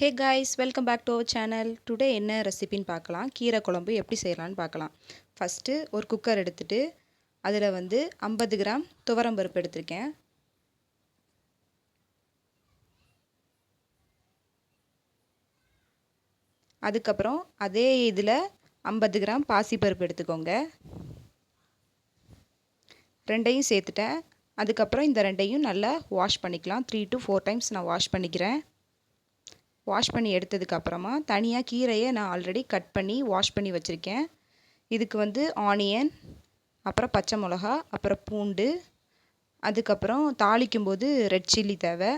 Hey guys welcome back to our channel today என்ன ரெசிபின்னு பார்க்கலாம். கீரை குழம்பு எப்படி செய்யலான்னு பார்க்கலாம். ஃபஸ்ட்டு ஒரு குக்கர் எடுத்துட்டு அதில் வந்து ஐம்பது கிராம் துவரம் பருப்பு எடுத்திருக்கேன். அதுக்கப்புறம் அதே இதில் ஐம்பது கிராம் பாசிப்பருப்பு எடுத்துக்கோங்க. ரெண்டையும் சேர்த்துட்டேன். அதுக்கப்புறம் இந்த ரெண்டையும் நல்லா வாஷ் பண்ணிக்கலாம். த்ரீ டு ஃபோர் டைம்ஸ் நான் வாஷ் பண்ணிக்கிறேன். வாஷ் பண்ணி எடுத்ததுக்கப்புறமா தனியாக கீரையை நான் ஆல்ரெடி கட் பண்ணி வாஷ் பண்ணி வச்சுருக்கேன். இதுக்கு வந்து ஆனியன் அப்புறம் பச்சை மிளகா அப்புறம் பூண்டு அதுக்கப்புறம் தாளிக்கும் போது ரெட் சில்லி தேவை.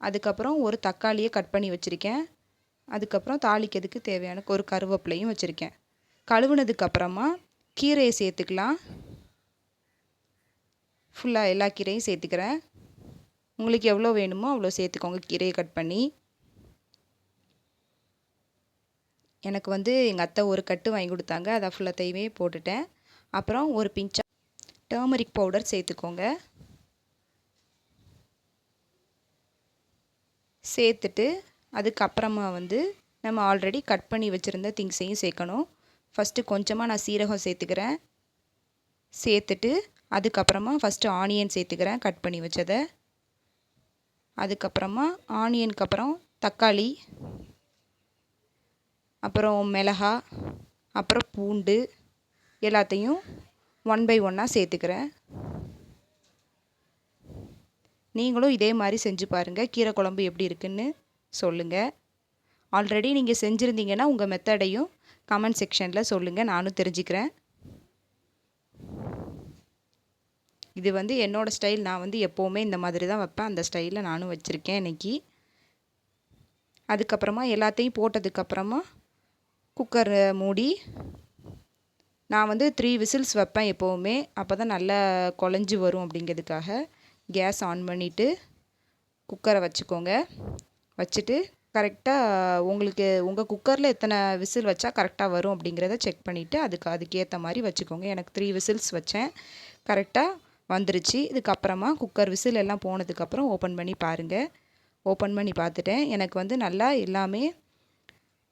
அதுக்கப்புறம் ஒரு தக்காளியை கட் பண்ணி வச்சுருக்கேன். அதுக்கப்புறம் தாளிக்கிறதுக்கு தேவையான ஒரு கருவேப்பிலையும் வச்சுருக்கேன். கழுவுனதுக்கப்புறமா கீரையை சேர்த்துக்கலாம். ஃபுல்லாக எல்லா கீரையும் சேர்த்துக்கிறேன். உங்களுக்கு எவ்வளோ வேணுமோ அவ்வளோ சேர்த்துக்கோங்க. கீரையை கட் பண்ணி. எனக்கு வந்து எங்கள் அத்தை ஒரு கட்டு வாங்கி கொடுத்தாங்க. அதை ஃபுல்லாத்தையுமே போட்டுட்டேன். அப்புறம் ஒரு பிஞ்சா டர்மரிக் பவுடர் சேர்த்துக்கோங்க. சேர்த்துட்டு அதுக்கப்புறமா வந்து நம்ம ஆல்ரெடி கட் பண்ணி வச்சுருந்த திங்ஸையும் சேர்க்கணும். ஃபஸ்ட்டு கொஞ்சமாக நான் சீரகம் சேர்த்துக்கிறேன். சேர்த்துட்டு அதுக்கப்புறமா ஃபஸ்ட்டு ஆனியன் சேர்த்துக்கிறேன் கட் பண்ணி வச்சதை. அதுக்கப்புறமா ஆனியனுக்கு அப்புறம் தக்காளி. அப்புறம் மிளகா அப்புறம் பூண்டு எல்லாத்தையும் ஒன் பை ஒன்னாக சேர்த்துக்கிறேன். நீங்களும் இதே மாதிரி செஞ்சு பாருங்கள் கீரை குழம்பு எப்படி இருக்குன்னு சொல்லுங்கள் ஆல்ரெடி நீங்கள் செஞ்சுருந்தீங்கன்னா உங்கள் மெத்தடையும் கமெண்ட் செக்ஷனில் சொல்லுங்கள் நானும் தெரிஞ்சுக்கிறேன். இது வந்து என்னோடய ஸ்டைல் நான் வந்து எப்போவுமே இந்த மாதிரி தான் வைப்பேன். அந்த ஸ்டைலில் நானும் வச்சுருக்கேன் இன்றைக்கி அதுக்கப்புறமா எல்லாத்தையும் போட்டதுக்கப்புறமா குக்கரை மூடி நான் வந்து த்ரீ விசில்ஸ் வைப்பேன் எப்போவுமே. அப்போ தான் நல்லா குழஞ்சி வரும் அப்படிங்கிறதுக்காக கேஸ் ஆன் பண்ணிவிட்டு குக்கரை வச்சுக்கோங்க. வச்சுட்டு கரெக்டாக உங்களுக்கு உங்கள் குக்கரில் எத்தனை விசில் வச்சா கரெக்டாக வரும் அப்படிங்கிறத செக் பண்ணிவிட்டு அதுக்கு அதுக்கேற்ற மாதிரி வச்சுக்கோங்க. எனக்கு த்ரீ விசில்ஸ் வச்சேன். கரெக்டாக வந்துருச்சு. இதுக்கப்புறமா குக்கர் விசில் எல்லாம் போனதுக்கப்புறம் ஓப்பன் பண்ணி பாருங்கள் ஓப்பன் பண்ணி பார்த்துட்டேன். எனக்கு வந்து நல்லா எல்லாமே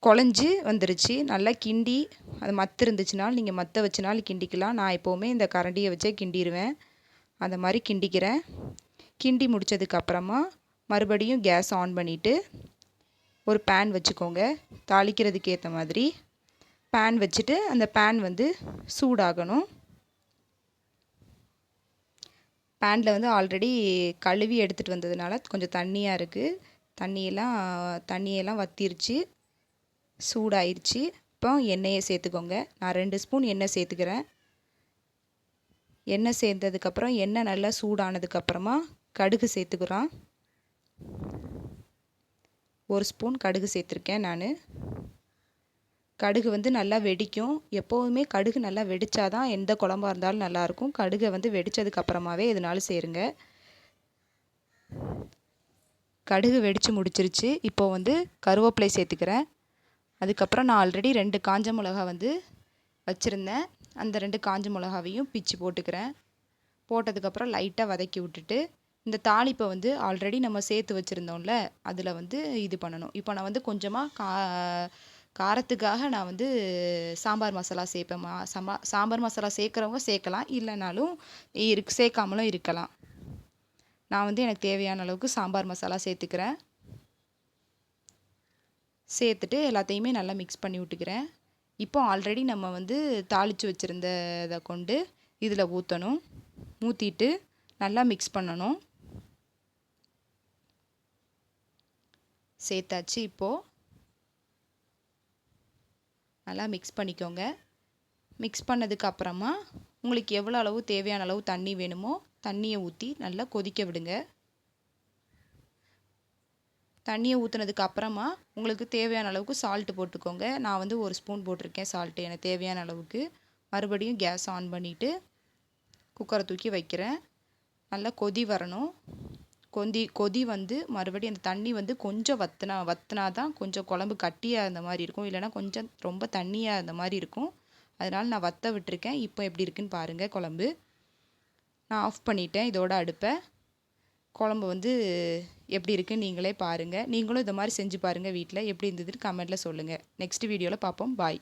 குழஞ்சி வந்துருச்சு. நல்லா கிண்டி அது மத்து இருந்துச்சுனாலும் நீங்கள் மற்ற வச்சுனாலும் கிண்டிக்கலாம். நான் எப்போவுமே இந்த கரண்டியை வச்சே கிண்டிடுவேன் அந்த மாதிரி கிண்டிக்கிறேன். கிண்டி முடித்ததுக்கப்புறமா மறுபடியும் கேஸ் ஆன் பண்ணிவிட்டு ஒரு பேன் வச்சுக்கோங்க. தாளிக்கிறதுக்கு ஏற்ற மாதிரி பேன் வச்சுட்டு அந்த பேன் வந்து சூடாகணும். பேனில் வந்து ஆல்ரெடி கழுவி எடுத்துகிட்டு வந்ததுனால கொஞ்சம் தண்ணியாக இருக்குது தண்ணியெல்லாம் தண்ணியெல்லாம் வத்திருச்சு. சூடாயிருச்சு. இப்போ எண்ணெயை சேர்த்துக்கோங்க. நான் ரெண்டு ஸ்பூன் எண்ணெய் சேர்த்துக்கிறேன். எண்ணெய் சேர்ந்ததுக்கப்புறம் எண்ணெய் நல்லா சூடானதுக்கப்புறமா கடுகு சேர்த்துக்கிறோம் ஒரு ஸ்பூன் கடுகு சேர்த்துருக்கேன் நான். கடுகு வந்து நல்லா வெடிக்கும். எப்போவுமே கடுகு நல்லா வெடித்தாதான் எந்த குழம்பாக இருந்தாலும் நல்லாயிருக்கும். கடுகை வந்து வெடித்ததுக்கப்புறமாவே எதுனாலும் சேருங்க. கடுகு வெடித்து முடிச்சிருச்சு. இப்போது வந்து கருவேப்பிலை சேர்த்துக்கிறேன். அதுக்கப்புறம் நான் ஆல்ரெடி ரெண்டு காஞ்ச மிளகா வந்து வச்சுருந்தேன். அந்த ரெண்டு காஞ்ச மிளகாவையும் பிச்சு போட்டுக்கிறேன். போட்டதுக்கப்புறம் லைட்டாக வதக்கி விட்டுட்டு இந்த தாளிப்பை வந்து ஆல்ரெடி நம்ம சேர்த்து வச்சுருந்தோம்ல அதில் வந்து இது பண்ணணும். இப்போ நான் வந்து கொஞ்சமாக கா காரத்துக்காக நான் வந்து சாம்பார் மசாலா சேர்ப்பேன். மா சம்பா சாம்பார் மசாலா சேர்க்குறவங்க சேர்க்கலாம். இல்லைனாலும் இருக்கு சேர்க்காமலும் இருக்கலாம். நான் வந்து எனக்கு தேவையான அளவுக்கு சாம்பார் மசாலா சேர்த்துக்கிறேன். சேர்த்துட்டு எல்லாத்தையுமே நல்லா மிக்ஸ் பண்ணி விட்டுக்கிறேன். இப்போ ஆல்ரெடி நம்ம வந்து தாளித்து வச்சுருந்ததை கொண்டு இதில் ஊற்றணும் ஊற்றிட்டு நல்லா மிக்ஸ் பண்ணணும். சேர்த்தாச்சு இப்போது நல்லா மிக்ஸ் பண்ணிக்கோங்க. மிக்ஸ் பண்ணதுக்கு அப்புறமா உங்களுக்கு எவ்வளோ அளவு தேவையான அளவு தண்ணி வேணுமோ தண்ணியை ஊற்றி நல்லா கொதிக்க விடுங்க. தண்ணியை ஊற்றுனதுக்கு அப்புறமா உங்களுக்கு தேவையான அளவுக்கு சால்ட்டு போட்டுக்கோங்க. நான் வந்து ஒரு ஸ்பூன் போட்டிருக்கேன் சால்ட்டு எனக்கு தேவையான அளவுக்கு. மறுபடியும் கேஸ் ஆன் பண்ணிவிட்டு குக்கரை தூக்கி வைக்கிறேன். நல்லா கொதி வரணும். கொதி கொதி வந்து மறுபடியும் அந்த தண்ணி வந்து கொஞ்சம் வத்தினா வத்தினா தான் கொஞ்சம் குழம்பு கட்டியாக இருந்த மாதிரி இருக்கும். இல்லைனா கொஞ்சம் ரொம்ப தண்ணியாக இருந்த மாதிரி இருக்கும். அதனால் நான் வற்ற விட்டுருக்கேன். இப்போ எப்படி இருக்குன்னு பாருங்கள் குழம்பு. நான் ஆஃப் பண்ணிட்டேன். இதோட அடுப்பை. குழம்பு வந்து எப்படி இருக்குது நீங்களே பாருங்கள் நீங்களும் இந்த மாதிரி செஞ்சு பாருங்கள் வீட்டில். எப்படி இருந்ததுன்னு கமெண்ட்டில் சொல்லுங்கள் நெக்ஸ்ட் வீடியோவில் பார்ப்போம். பாய்